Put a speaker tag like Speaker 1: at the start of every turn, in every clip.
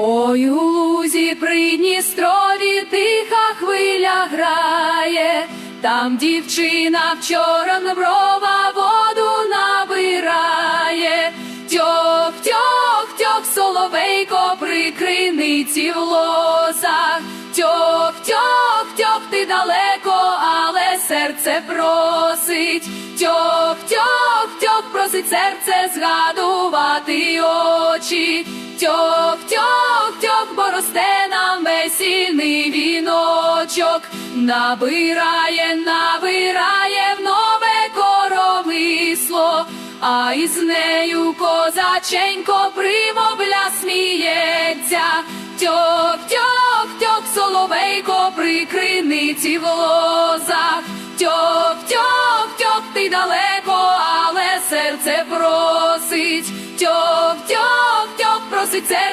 Speaker 1: Ой, у лузі Придністрові тиха хвиля грає, там дівчина в чорноброва воду набирає, тьох, тьох, тьох, соловейко при криниці в лозах, тьох, тьох, тьох, ти далеко, але серце просить, тьох, тьох, тьох, просить серце згадувати очі, тьох, тьох, весільний віночок, набирає, набирає в нове коромисло, а із нею козаченько примовля сміється, тьох, тьох, тьох, соловейко при криниці в лозах, тьох, тьох, тьох, ти далеко, але серце просить, тьох, тьох, тьох, просить серце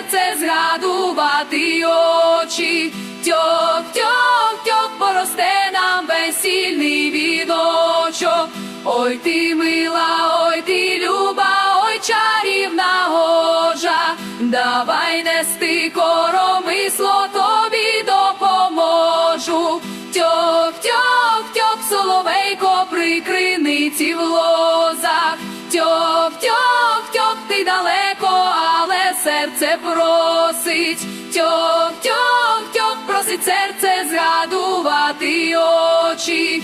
Speaker 1: Ой ти мила, ой ти люба, ой чарівна гожа, давай нести коромисло, тобі допоможу. Тьох, тьох, тьох, соловейко при криниці в лозах. Тьох, тьох, тьох, ти далеко, але серце просить. Тьох, тьох, тьох, просить серце згадувати очі.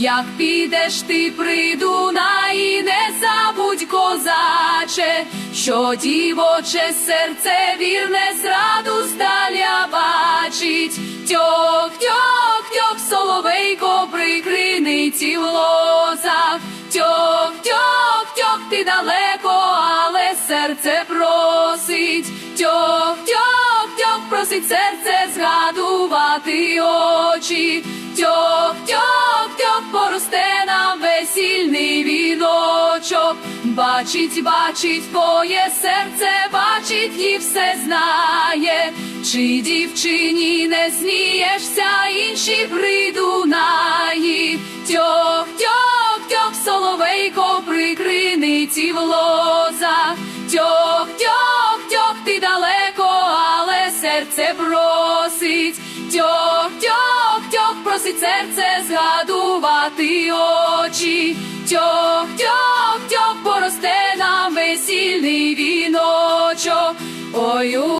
Speaker 1: Як підеш ти при Дунаї, не забудь, козаче, що дівоче серце вірне зраду здаля бачить. Тьох, тьох, тьох, соловейко при криниці в лозах. Тьох, тьох, тьох, ти далеко, але серце просить. Тьох, тьох, тьох, просить серце згадувати очі. Тьох, тьох, віночок. Бачить, бачить твоє серце, бачить і все знає. Чи дівчині не смієшся, інші придунаї. Тьох, тьох, тьох, соловейко при криниці в лозах. Тьох, тьох, тьох, ти далеко, але серце просить. Тьох, тьох, тьох, просить серце згадувати Ой,